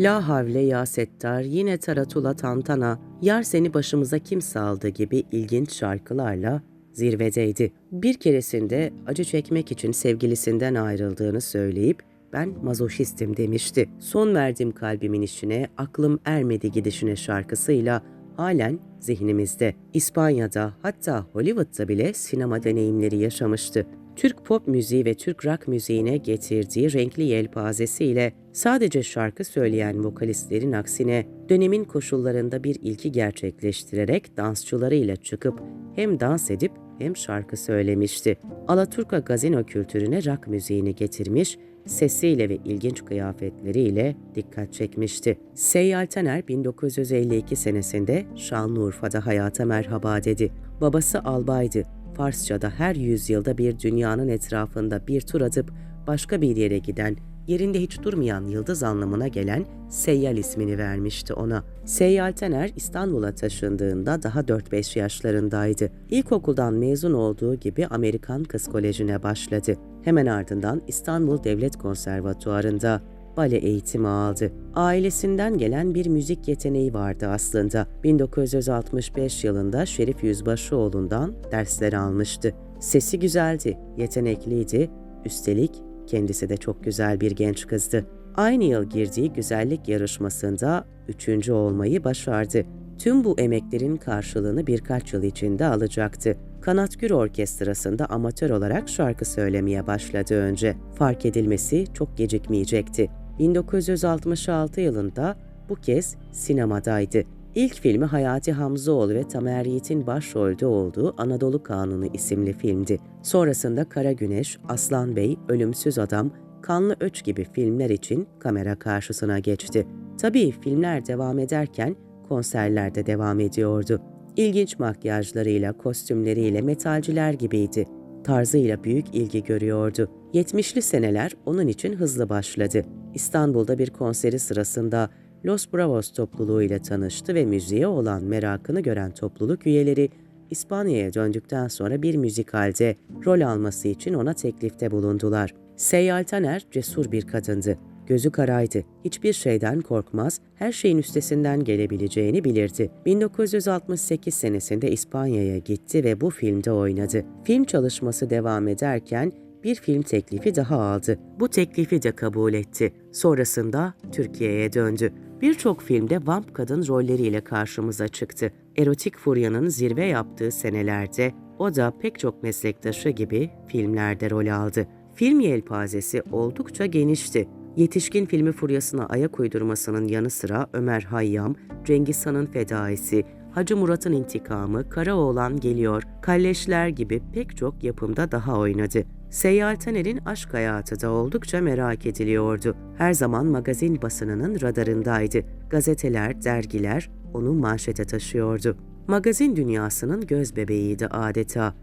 La havle ya settar, yine taratula tantana, yar seni başımıza kim saldı gibi ilginç şarkılarla zirvedeydi. Bir keresinde acı çekmek için sevgilisinden ayrıldığını söyleyip ben mazoşistim demişti. Son verdim kalbimin içine, aklım ermedi gidişine şarkısıyla halen zihnimizde. İspanya'da hatta Hollywood'da bile sinema deneyimleri yaşamıştı. Türk pop müziği ve Türk rock müziğine getirdiği renkli yelpazesiyle sadece şarkı söyleyen vokalistlerin aksine dönemin koşullarında bir ilki gerçekleştirerek dansçılarıyla çıkıp hem dans edip hem şarkı söylemişti. Alaturka gazino kültürüne rock müziğini getirmiş, sesiyle ve ilginç kıyafetleriyle dikkat çekmişti. Seyyal Taner 1952 senesinde Şanlıurfa'da hayata merhaba dedi. Babası albaydı. Farsça'da her yüzyılda bir dünyanın etrafında bir tur atıp başka bir yere giden, yerinde hiç durmayan yıldız anlamına gelen Seyyal ismini vermişti ona. Seyyal Taner İstanbul'a taşındığında daha 4-5 yaşlarındaydı. İlkokuldan mezun olduğu gibi Amerikan Kız Koleji'ne başladı. Hemen ardından İstanbul Devlet Konservatuarı'nda bale eğitimi aldı. Ailesinden gelen bir müzik yeteneği vardı aslında. 1965 yılında Şerif Yüzbaşıoğlu'ndan dersler almıştı. Sesi güzeldi, yetenekliydi, üstelik kendisi de çok güzel bir genç kızdı. Aynı yıl girdiği güzellik yarışmasında üçüncü olmayı başardı. Tüm bu emeklerin karşılığını birkaç yıl içinde alacaktı. Kanatgür Orkestrası'nda amatör olarak şarkı söylemeye başladı önce. Fark edilmesi çok gecikmeyecekti. 1966 yılında bu kez sinemadaydı. İlk filmi Hayati Hamzoğlu ve Tamer Yiğit'in başrolde olduğu Anadolu Kanunu isimli filmdi. Sonrasında Kara Güneş, Aslan Bey, Ölümsüz Adam, Kanlı Öç gibi filmler için kamera karşısına geçti. Tabii filmler devam ederken konserler de devam ediyordu. İlginç makyajlarıyla, kostümleriyle metalciler gibiydi. Tarzıyla büyük ilgi görüyordu. 70'li seneler onun için hızlı başladı. İstanbul'da bir konseri sırasında Los Bravos topluluğuyla tanıştı ve müziğe olan merakını gören topluluk üyeleri İspanya'ya döndükten sonra bir müzikalde rol alması için ona teklifte bulundular. Seyyal Taner cesur bir kadındı. Gözü karaydı. Hiçbir şeyden korkmaz, her şeyin üstesinden gelebileceğini bilirdi. 1968 senesinde İspanya'ya gitti ve bu filmde oynadı. Film çalışması devam ederken bir film teklifi daha aldı. Bu teklifi de kabul etti. Sonrasında Türkiye'ye döndü. Birçok filmde vamp kadın rolleriyle karşımıza çıktı. Erotik furyanın zirve yaptığı senelerde o da pek çok meslektaşı gibi filmlerde rol aldı. Film yelpazesi oldukça genişti. Yetişkin filmi furyasına ayak uydurmasının yanı sıra Ömer Hayyam, Cengiz Han'ın Fedaisi, Hacı Murat'ın İntikamı, Karaoğlan Geliyor, Kalleşler gibi pek çok yapımda daha oynadı. Seyyal Taner'in aşk hayatı da oldukça merak ediliyordu. Her zaman magazin basınının radarındaydı. Gazeteler, dergiler onu manşete taşıyordu. Magazin dünyasının göz bebeğiydi adeta.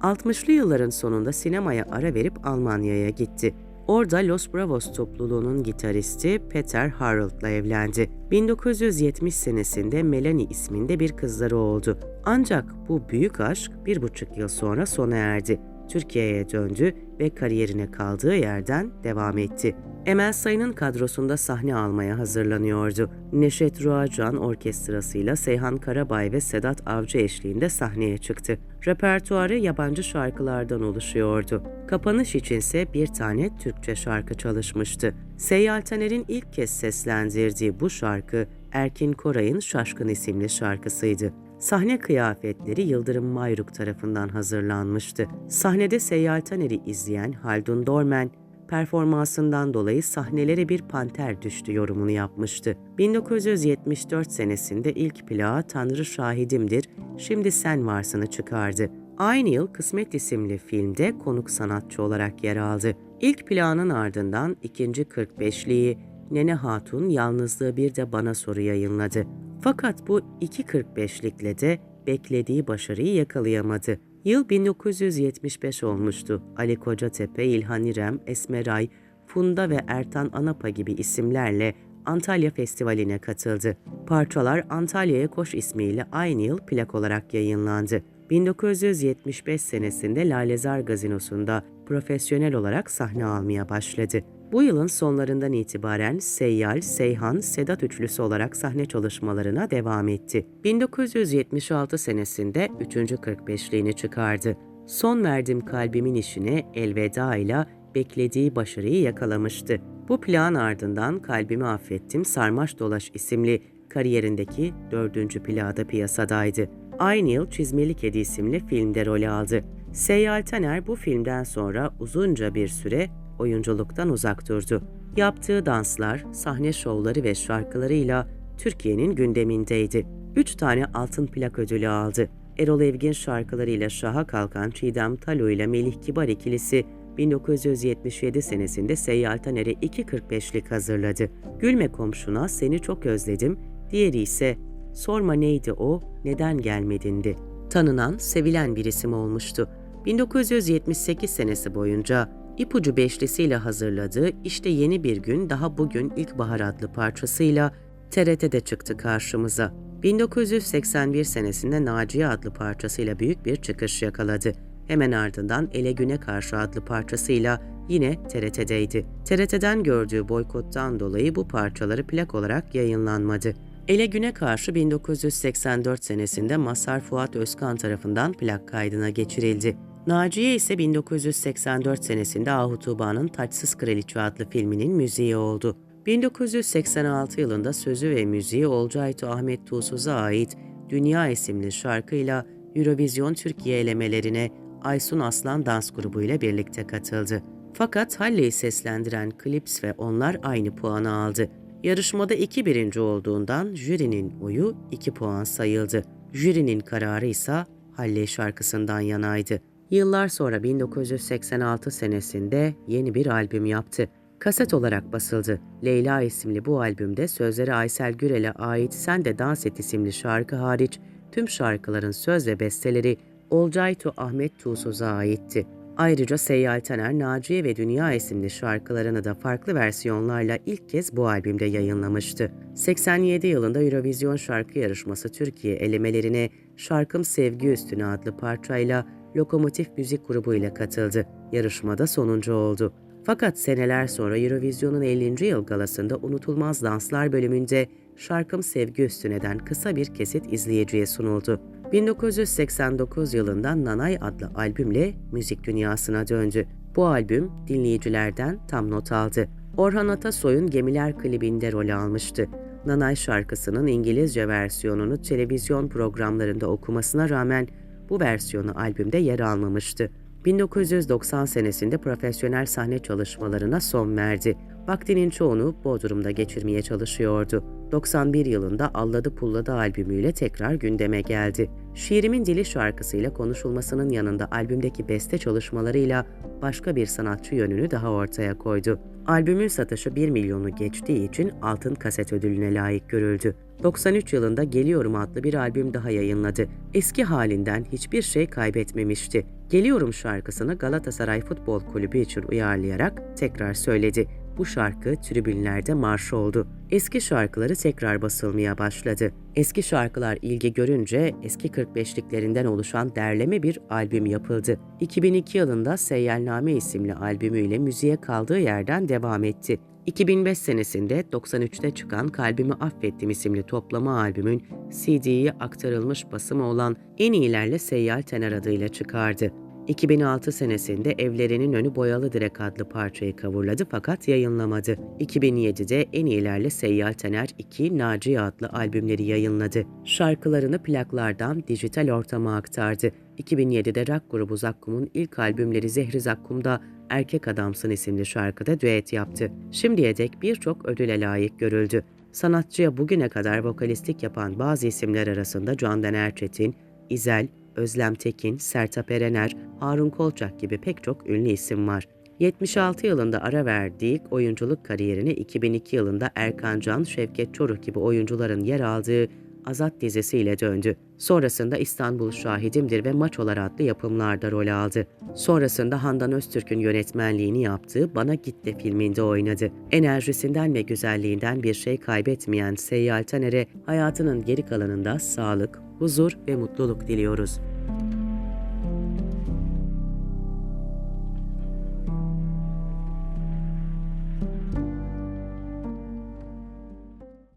60'lı yılların sonunda sinemaya ara verip Almanya'ya gitti. Orada Los Bravos topluluğunun gitaristi Peter Harold'la evlendi. 1970 senesinde Melanie isminde bir kızları oldu. Ancak bu büyük aşk bir buçuk yıl sonra sona erdi. Türkiye'ye döndü ve kariyerine kaldığı yerden devam etti. Emel Sayın'ın kadrosunda sahne almaya hazırlanıyordu. Neşet Ruacan orkestrasıyla Seyhan Karabay ve Sedat Avcı eşliğinde sahneye çıktı. Repertuarı yabancı şarkılardan oluşuyordu. Kapanış içinse bir tane Türkçe şarkı çalışmıştı. Seyyal Taner'in ilk kez seslendirdiği bu şarkı Erkin Koray'ın Şaşkın isimli şarkısıydı. Sahne kıyafetleri Yıldırım Mayruk tarafından hazırlanmıştı. Sahnede Seyyal Taner'i izleyen Haldun Dormen, performansından dolayı sahnelere bir panter düştü yorumunu yapmıştı. 1974 senesinde ilk plağı Tanrı Şahidimdir, Şimdi Sen Varsın'ı çıkardı. Aynı yıl Kısmet isimli filmde konuk sanatçı olarak yer aldı. İlk planın ardından ikinci 45'liği Nene Hatun Yalnızlığı Bir de Bana Soru yayınladı. Fakat bu iki 45'likle de beklediği başarıyı yakalayamadı. Yıl 1975 olmuştu. Ali Kocatepe, İlhan İrem, Esmeray, Funda ve Ertan Anapa gibi isimlerle Antalya Festivali'ne katıldı. Parçalar Antalya'ya Koş ismiyle aynı yıl plak olarak yayınlandı. 1975 senesinde Lalezar Gazinosu'nda profesyonel olarak sahne almaya başladı. Bu yılın sonlarından itibaren Seyyal, Seyhan, Sedat üçlüsü olarak sahne çalışmalarına devam etti. 1976 senesinde 3. 45'liğini çıkardı. Son verdim kalbimin işine elveda ile beklediği başarıyı yakalamıştı. Bu plan ardından Kalbimi Affettim Sarmaş Dolaş isimli kariyerindeki dördüncü plada piyasadaydı. Aynı yıl Çizmeli Kedi isimli filmde rol aldı. Seyyal Taner bu filmden sonra uzunca bir süre oyunculuktan uzak durdu. Yaptığı danslar, sahne şovları ve şarkılarıyla Türkiye'nin gündemindeydi. Üç tane altın plak ödülü aldı. Erol Evgin şarkılarıyla şaha kalkan Çiğdem Talo ile Melih Kibar ikilisi 1977 senesinde Seyyal Taner'e 2.45'lik hazırladı. Gülme komşuna seni çok özledim, diğeri ise sorma neydi o, neden gelmedindi. Tanınan, sevilen bir isim olmuştu. 1978 senesi boyunca İpucu Beşlisiyle hazırladığı İşte Yeni Bir Gün Daha Bugün İlkbahar adlı parçasıyla TRT'de çıktı karşımıza. 1981 senesinde Naciye adlı parçasıyla büyük bir çıkış yakaladı. Hemen ardından Ele Güne Karşı adlı parçasıyla yine TRT'deydi. TRT'den gördüğü boykottan dolayı bu parçaları plak olarak yayınlanmadı. Ele Güne Karşı 1984 senesinde Mazhar Fuat Özkan tarafından plak kaydına geçirildi. Naciye ise 1984 senesinde Ahu Tuğba'nın Taçsız Kraliçe adlı filminin müziği oldu. 1986 yılında sözü ve müziği Olcayto Ahmet Tuğsuz'a ait Dünya isimli şarkıyla Eurovision Türkiye elemelerine Aysun Aslan dans grubu ile birlikte katıldı. Fakat Halley'i seslendiren Clips ve onlar aynı puanı aldı. Yarışmada iki birinci olduğundan jürinin oyu 2 puan sayıldı. Jürinin kararı ise Halley şarkısından yanaydı. Yıllar sonra 1986 senesinde yeni bir albüm yaptı. Kaset olarak basıldı. Leyla isimli bu albümde sözleri Aysel Gürel'e ait Sen de Dans Et isimli şarkı hariç tüm şarkıların söz ve besteleri Olcaytu Ahmet Tuğsuz'a aitti. Ayrıca Seyyal Taner, Naciye ve Dünya isimli şarkılarını da farklı versiyonlarla ilk kez bu albümde yayınlamıştı. 87 yılında Eurovision şarkı yarışması Türkiye elemelerine Şarkım Sevgi Üstüne adlı parçayla Lokomotif Müzik Grubu ile katıldı. Yarışmada sonuncu oldu. Fakat seneler sonra Eurovision'un 50. yıl galasında Unutulmaz Danslar bölümünde Şarkım Sevgi Üstüne'den kısa bir kesit izleyiciye sunuldu. 1989 yılında Nanay adlı albümle müzik dünyasına döndü. Bu albüm dinleyicilerden tam not aldı. Orhan Atasoy'un Gemiler klibinde rol almıştı. Nanay şarkısının İngilizce versiyonunu televizyon programlarında okumasına rağmen bu versiyonu albümde yer almamıştı. 1990 senesinde profesyonel sahne çalışmalarına son verdi. Vaktinin çoğunu Bodrum'da geçirmeye çalışıyordu. 91 yılında Alladı Pulladı albümüyle tekrar gündeme geldi. Şiirimin Dili şarkısıyla konuşulmasının yanında albümdeki beste çalışmalarıyla başka bir sanatçı yönünü daha ortaya koydu. Albümün satışı 1 milyonu geçtiği için altın kaset ödülüne layık görüldü. 93 yılında Geliyorum adlı bir albüm daha yayınladı. Eski halinden hiçbir şey kaybetmemişti. Geliyorum şarkısını Galatasaray Futbol Kulübü için uyarlayarak tekrar söyledi. Bu şarkı tribünlerde marş oldu. Eski şarkıları tekrar basılmaya başladı. Eski şarkılar ilgi görünce eski 45'liklerinden oluşan derleme bir albüm yapıldı. 2002 yılında Seyyalname isimli albümüyle müziğe kaldığı yerden devam etti. 2005 senesinde 93'te çıkan Kalbimi Affettim isimli toplama albümün CD'yi aktarılmış basımı olan En İyilerle Seyyal Tener adıyla çıkardı. 2006 senesinde Evlerinin Önü Boyalı Direk adlı parçayı kavurladı fakat yayınlamadı. 2007'de En İyilerle Seyyal Tener 2 Naciye adlı albümleri yayınladı. Şarkılarını plaklardan dijital ortama aktardı. 2007'de rock grubu Zakkum'un ilk albümleri Zehri Zakkum'da Erkek Adamsın isimli şarkıda düet yaptı. Şimdiye dek birçok ödüle layık görüldü. Sanatçıya bugüne kadar vokalistlik yapan bazı isimler arasında Candan Erçetin, İzel, Özlem Tekin, Sertab Erener, Harun Kolçak gibi pek çok ünlü isim var. 76 yılında ara verdiği oyunculuk kariyerine 2002 yılında Erkan Can, Şevket Çoruh gibi oyuncuların yer aldığı Azat dizisiyle döndü. Sonrasında İstanbul Şahidimdir ve Maçolar adlı yapımlarda rol aldı. Sonrasında Handan Öztürk'ün yönetmenliğini yaptığı Bana Gitti filminde oynadı. Enerjisinden ve güzelliğinden bir şey kaybetmeyen Seyyal Taner'e hayatının geri kalanında sağlık, huzur ve mutluluk diliyoruz.